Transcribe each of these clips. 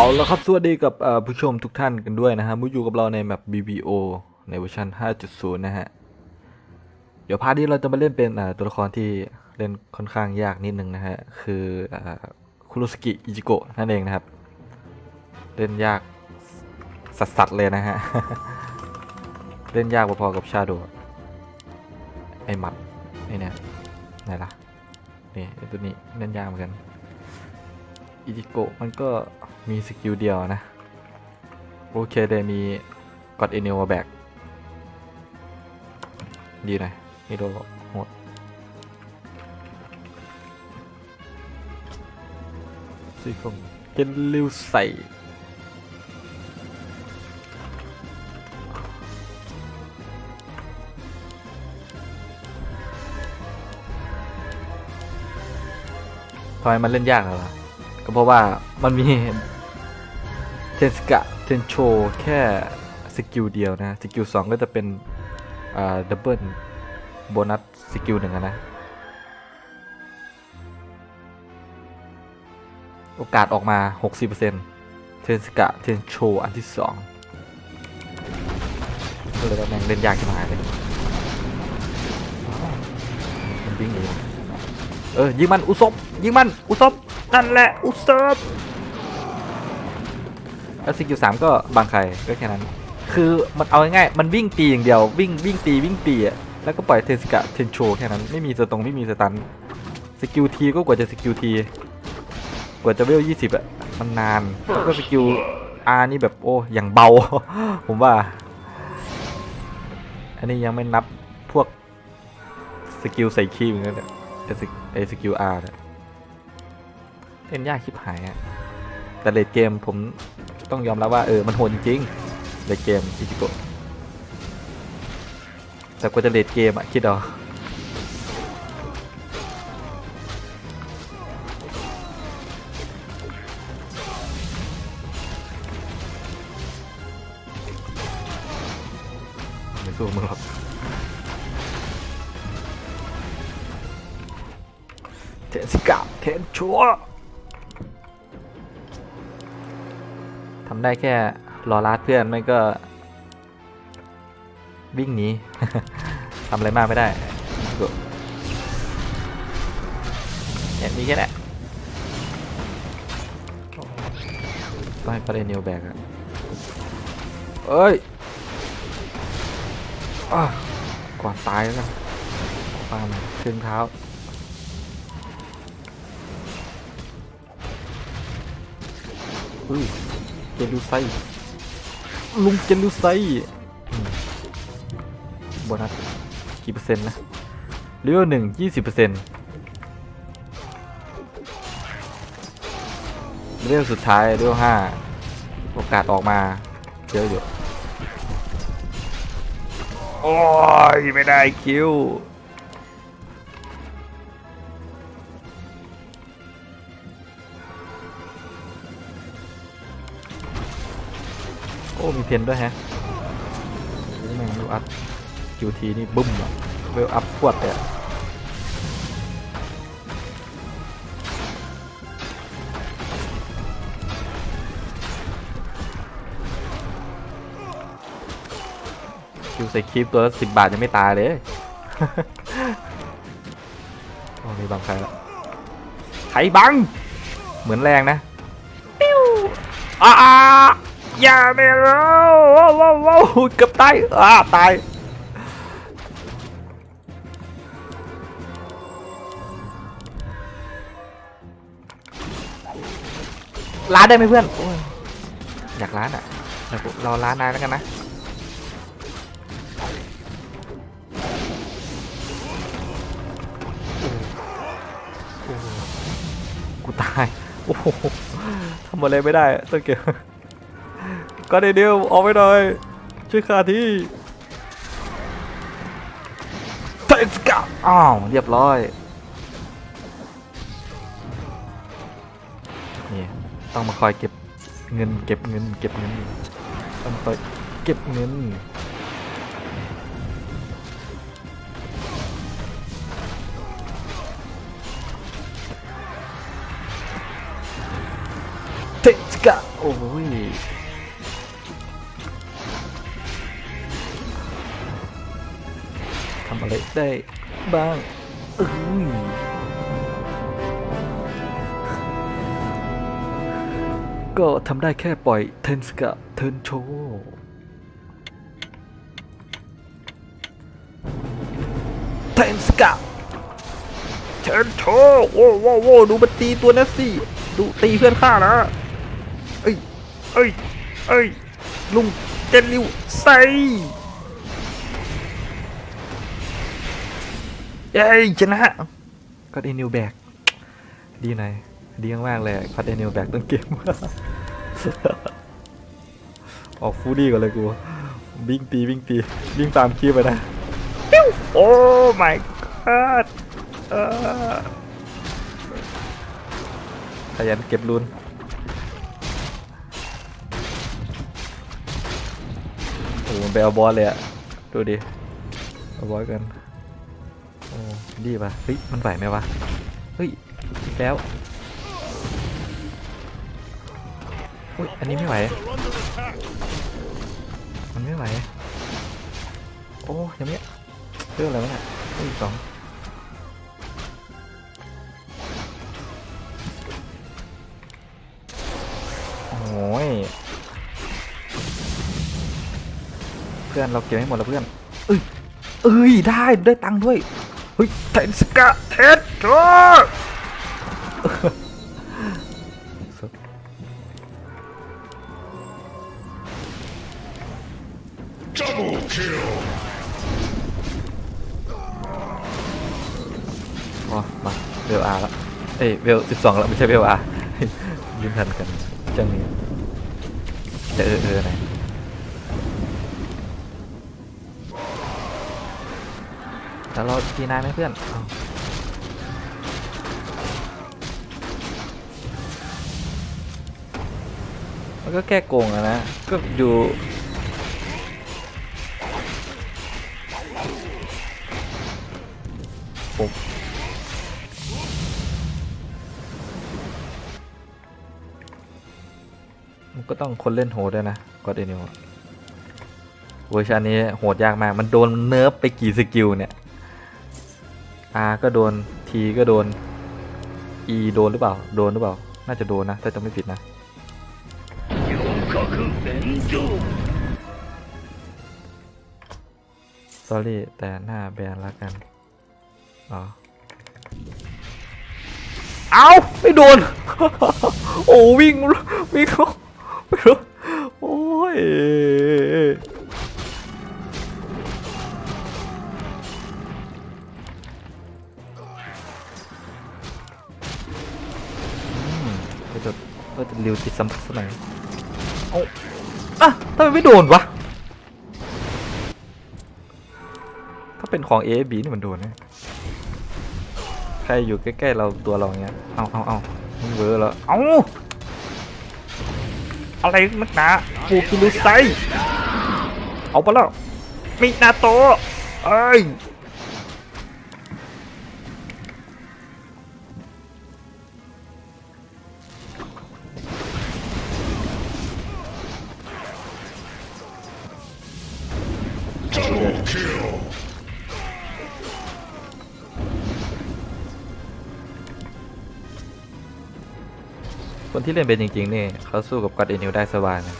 เอาละครับ สวัสดีกับผู้ชมทุกท่านกันด้วยนะฮะมุอยู่กับเราในแมป BBO ในเวอร์ชัน 5.0 นะฮะ เดี๋ยวพาร์ทนี้เราจะมาเล่นเป็นตัวละครที่เล่นค่อนข้างยากนิดนึงนะฮะ คืออคุโรสกิ อิจิโกะนั่นเองนะครับ เล่นยากสัสๆเลยนะฮะ เล่นยากพอๆกับชาโดไอหมัดไอเนี่ยไหนล่ะ นี่ตัวนี้เล่นยากเหมือนกัน อิจิโกะมันก็ มีสกิลเดียวนะ โอเคเดมีกดเอเนลมาแบกดีหน่อยนี่โดนหดซีฟงเกนลิวใส่ทำไมมันเล่นยากเหรอก็เพราะว่ามันมี เทนสกะเทนโชแค่สกิลเดียวนะสกิลสองก็จะเป็นอ่าดับเบิลโบนัสสกิลหนึ่งนะ โอกาสออกมา 60%เทนสกะเทนโชอันที่สองก็เลยว่าแม่งเล่นยากขึ้นมาเลยมันวิ่งเออยิงมันอุศบยิงมันอุศบนั่นแหละอุศบ แล้วสกิลสามก็บางใครก็แค่นั้น คือมันเอาง่ายๆมันวิ่งตีอย่างเดียววิ่งวิ่งตีวิ่งตีอะแล้วก็ปล่อยเทนสกะเทนโชแค่นั้นไม่มีสตรงไม่มีสตันสกิลทีก็กว่าจะสกิลทีกว่าจะเวลยี่สิบอะมันนานแล้วก็สกิลอาร์นี่แบบโอ้อย่างเบา ผมว่า อันนี้ยังไม่นับพวกสกิลใส่คีย์เหมือนกันเนี่ยไอสกไอ้สกิลอาร์เนี่ยเล่นยากชิบหายอะแต่เลดเกมผม ต้องยอมรับว่าเออมันโหดจริงๆเลดเกมอิจิโกะแต่กว่าจะเลดเกมอะคิดเอาไม่สู้มึงหรอกเทนสกาเทนชัวำได้แค่รอลาดเพื่อนไม่ก็ วิ่งหนีทำอะไรมากไม่ได้เนี่ยมีแค่นั้นต้องให้เขาได้นิวแบกอะเอ้ยอ้าก่อนตายแล้วนฟาร์มครึ่งเท้าอุ้ย จลูไซลุงเจลูไซโบนัสกี่เปอร์เซ็นต์นะเลเวลหนึ่งยี่สิบเปอร์เซ็นต์เลเวลสุดท้ายเลเวลห้าโอกาสออกมาเยอะอยู่โอ้ยไม่ได้คิว มีเพนด้วยแฮะแม่งดูอัพคิวทีนี่บึ้มอะเวลอัพพวดเลยอะคิวใส่คลิปตัวละสิบบาทยังไม่ตายเลย โอ้มีบังใครละใครบัง เหมือนแรงนะ ปิ้วอ่า อย่าไปแล้วว้าวว้าวว้วเกือบตายอ่าตายร้านได้ไหมเพื่อนอยากร้านอะเดี๋ยวรอร้านนายแล้วกันนะกูตาย โอ้โหทำอะไรไม่ได้ต้องเก็บ ก็ได้เดียวออกไปหน่อยช่วยข้าทีเทสกาอ้าวเรียบร้อยนี่ต้องมาคอยเก็บเงินเก็บเงินเก็บเงินต้องคอยเก็บเงินเทสกาโอ้ำ อะไรได้บ้างเอ้ยก็ทำได้แค่ปล่อยเทนสกะเทนโชเทนสกะเทนโชโว้โว้โว้ดูมันตีตัวนั้นสิดูตีเพื่อนข้านะเอ้ยเอ้ยเอ้ยลุงเจนิวใส่ เย้ชนะก็ได้นิวแบกดีหน่อยดีมากเลยพัดได้นิวแบกต้นเกมออกฟูดี้ก่อนเลยกูวิ่งตีวิ่งตีวิ่งตามคีบไปนะโอ้ my god ขยันเก็บรุนโอ้มันไปเอาบอสเลยอะดูดิ เอาบอสกัน ดีป่ะเฮ้ยมันไหวไหมวะเฮ้ยแล้วอุ้ยอันนี้ไม่ไหว มันไม่ไหว โอ้ยังไม่เรื่องอะไรวะเนี่ยเฮ้ยอีกสองโอ้ยเพื่อนเราเก็บให้หมดแล้วเพื่อนเอ้ยเอ้ยได้ได้ตังค์ด้วย ฮ้ยเทนสกะเทนโช Double kill! อ๋อมาเวลอาร์ละเอ้ยเวลสิบสองแล้วไม่ใช่เวลอาร์ ยืมทันกันจังนี้จะเออเออไหน แล้วเราทีนายไหมเพื่อนอมันก็แก้โกงอะนะ ก็อยู่ผมมันก็ต้องคนเล่นโหดด้วยนะกดเอนิวเวอร์ชันนี้โหดยากมาก มันโดนเนิร์ฟไปกี่สกิลเนี่ย R ก็โดน T ก็โดน E โดนหรือเปล่า โดนหรือเปล่า น่าจะโดนนะ ถ้าจะไม่ผิดนะตอรี่แต่หน้าแบนละกันอ๋อเอาไม่โดน โอ้วิ่งวิ่งไม่รู้โอ้ย ก็จะริวติดสัมผัสสักหน่อยเอาอะทำไมไม่โดนวะ ถ้าเป็นของ A B นี่มันโดนนะใครอยู่ใกล้ๆเราตัวเราเงี้ย เอาเอาเอามันเวอร์แล้วเอาอะไรนักหนาปูกิลุไซเอาไปแล้วมินาโตะเอ้ย kill! คนที่เล่นเป็นจริงๆ นี่เขาสู้กับกัดเอนิวได้สบายนะ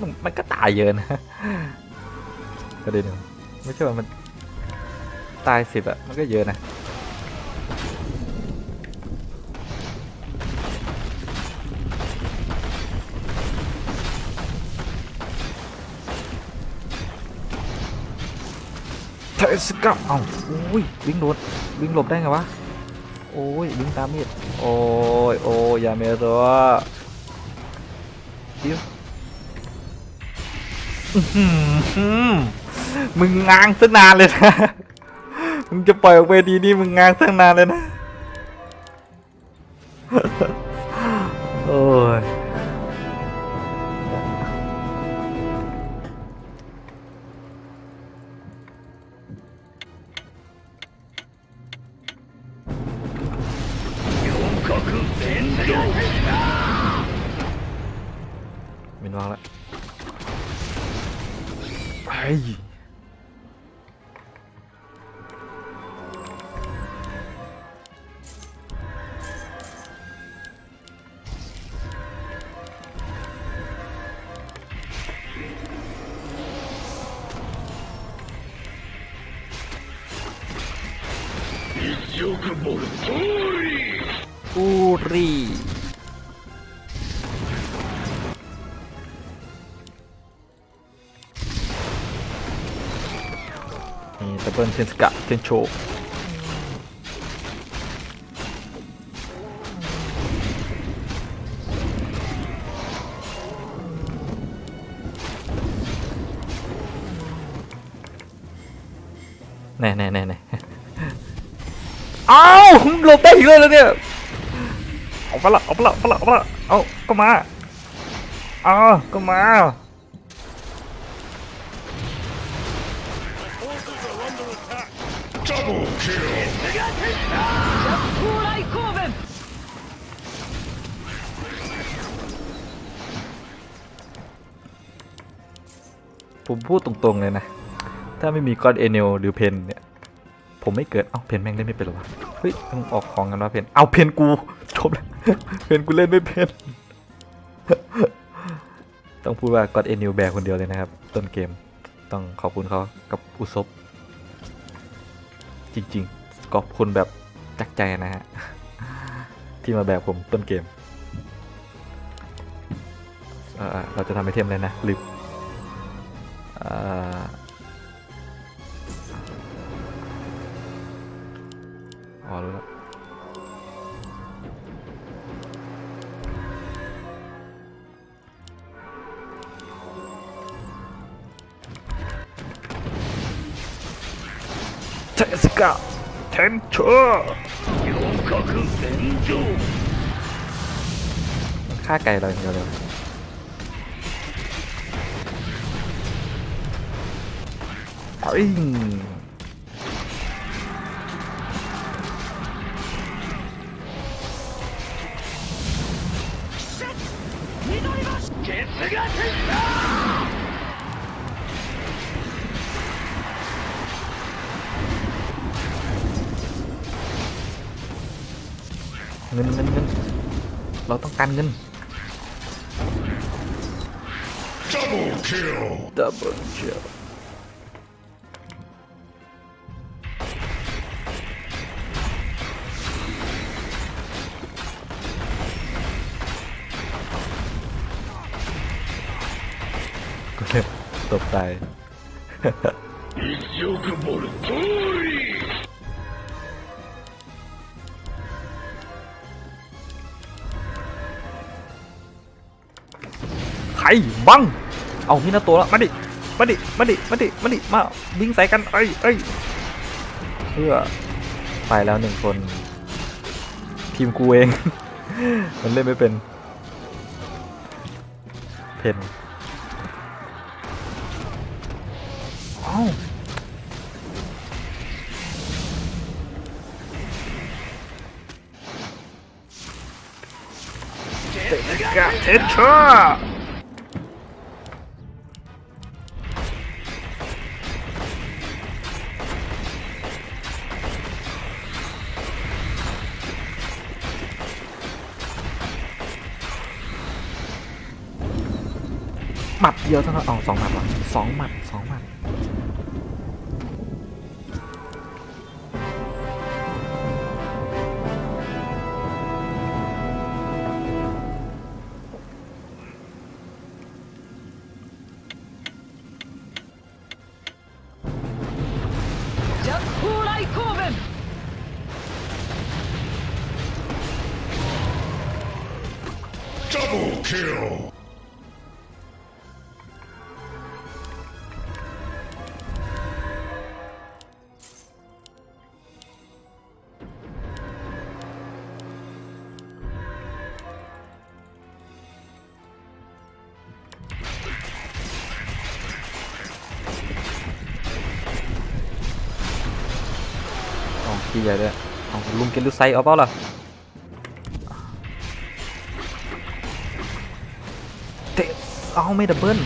มันมันก็ตายเยอะนะกัดเอนิวไม่ใช่ว่ามันตายสิบอะมันก็เยอะนะ เทสกับเอ้าอุ้ยวิ่งโดดวิ่งหลบได้ไงวะโอ้ยวิ่งตามมีดโอ้ยโอ้ยอย่าเมรัวเดี๋ยวมึงง้างซะนานเลยนะ มึงจะปล่อยออกไปดีนี่มึงง้างซะนานเลยนะ โอ้ย อูรีนี่ดับเบิลเทนสกะเทนโช ผมหลบได้อีกเลยแล้วเนี่ยเอาปะละเอาปะละปะาะปะละเอาก็มาเอาก็มาผมพูดตรงๆเลยนะ ถ้าไม่มีก้อนเอเนลหรือเพนเนี่ย ผมไม่เกิด เอ้าเพนแม่งเล่นไม่เป็นหรอวะ เฮ้ยต้องออกของกันว่าเพนเอาเพนกูจบแล้ว เพนกูเล่นไม่เป็น ต้องพูดว่าก้อนเอเนลแบกคนเดียวเลยนะครับ ต้นเกม ต้องขอบคุณเขากับอุซบจริงๆขอบคุณแบบจักใจนะฮะ ที่มาแบกผมต้นเกมเอ่อเราจะทำไอเทมเลยนะลืม เอ่ออ๋อรู้แล้วเทสกา เงินเงินเงินเราต้องการเงิน Double kill ดับเบิลเชียก็เลยตบตาย ไปบัง เอามินาโตแล้วมาดิมาดิมาดิมาดิมาดิมาวิ่งใส่กันเอ้ยเอ้ยเพื่อไปแล้วหนึ่งคน ทีมกูเอง มันเล่นไม่เป็น เพนอ้าเตะกะเอ็ดชัว เดียวเท่านั้นเอาสองหมัดวะสองหมัดสองหมัด Double kill! ใหญ่เลยเอาลุงเกลูไซเอาเปล่าล่ะเตะเอาไม่ดับเบิ้ล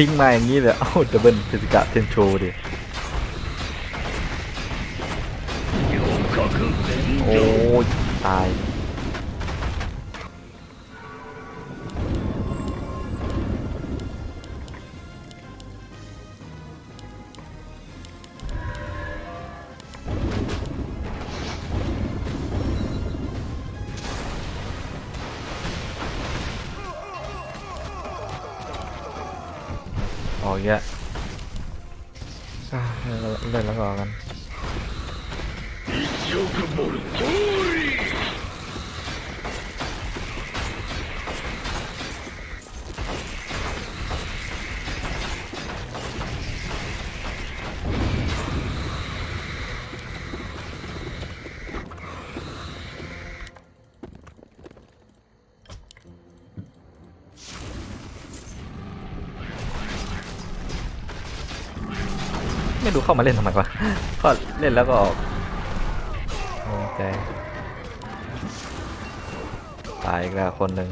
ลิงมาอย่างนี้เลยเอ้าดับเบิลเทสกะเทนโชดิ ออกเยอะเล่นแล้วก็กัน เข้ามาเล่นทำไมวะก็เล่นแล้วก็ออกโอเคตายอีกแล้วคนหนึ่ง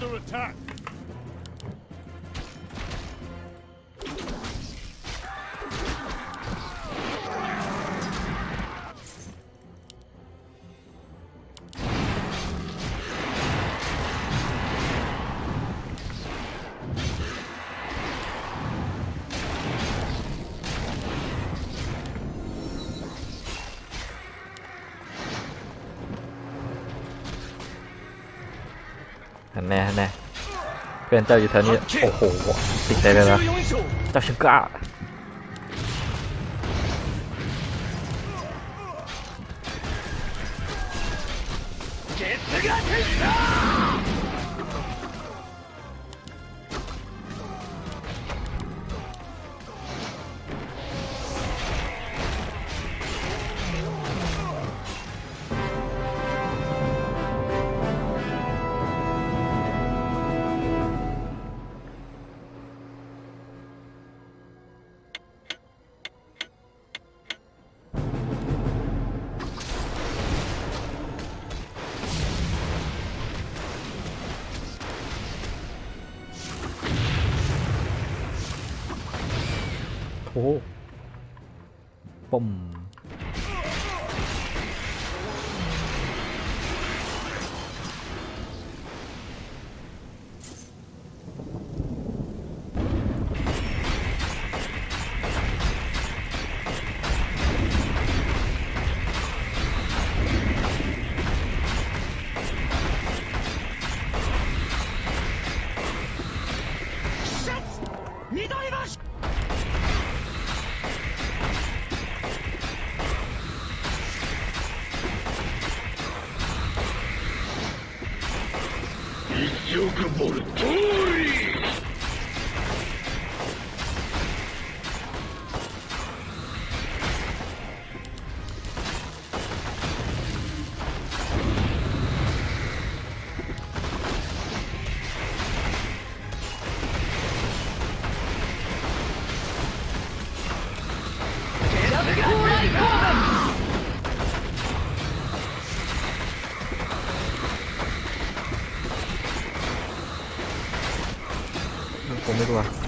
หัน เพื่อนเจ้าอยู่แถวนี้ โอ้โห ติดใจเลยนะเจ้าชิงก้าโ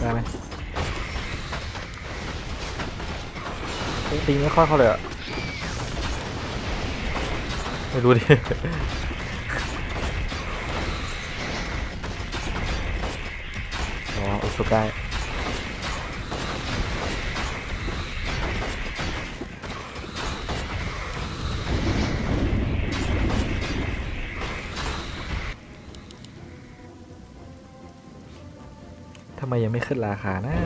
ได้ไหมตีไม่ค่อยเขาเลยอะไม่รู้ดิอ๋ออุสุได้ ยังไม่ขึ้นราคานะ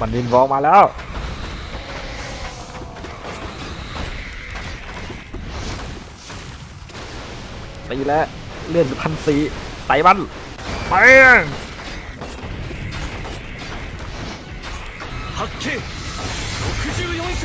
มันวินวอลมาแล้ว ตีแล้วเลื่อนพันสีใส่มันไป 発见64章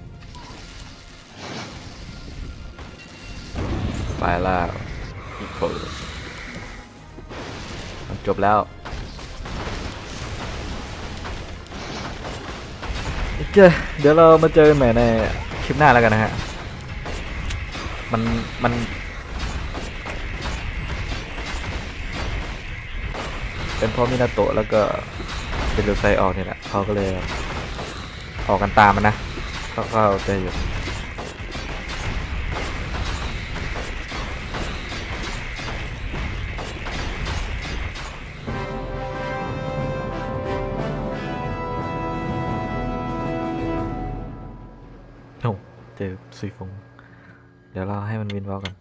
ไปแล้วอีกคนจบแล้วเคเดี๋ยวเรามาเจอกันใหม่ในคลิปหน้าแล้วกันนะฮะ มัน มัน เป็นเพราะมินาโตะแล้วก็เป็นรูไซออกนี่แหละเขาก็เลยออกกันตามมันนะก็เข้าใจอยู่ โอ้เจอซุยฟงเดี๋ยวเราให้มันวินวอลกัน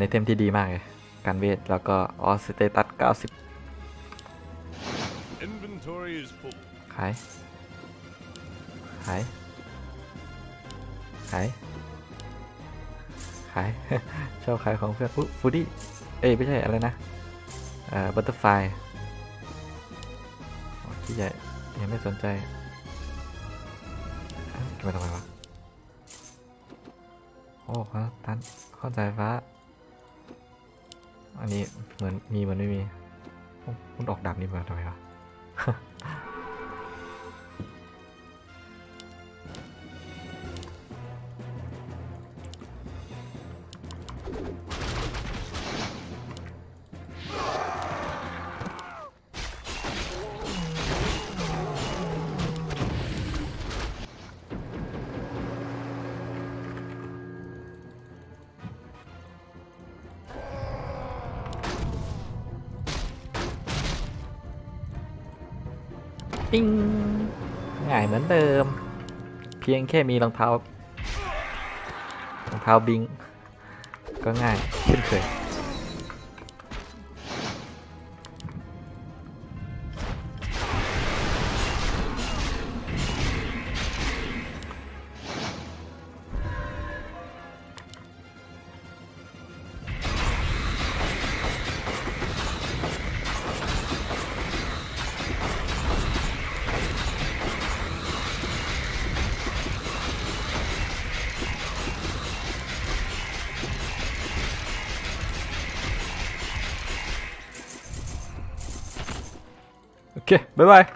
ไอเทมที่ดีมากเลย การเวท แล้วก็ออสเตตัส90 Inventory is full ขาย ขาย ขาย ขาย ชอบขายของเพื่อนอุ๊ฟูดี้ เอ้ย ไม่ใช่ อะไรนะเอ่อบัตเตอร์ไฟที่ใหญ่ยังไม่สนใจเอ้าทำไมทำไมวะ โอ้เขาตันเข้าใจฟ้า อันนี้เหมือนมีเหมือนไม่มีโอ้คุณออกดาบนี้มาทำไมวะ ปิ้งง่ายเหมือนเดิม เพียงแค่มีรองเท้ารองเท้าบิง ก็ง่ายเช่นเคย Bye bye.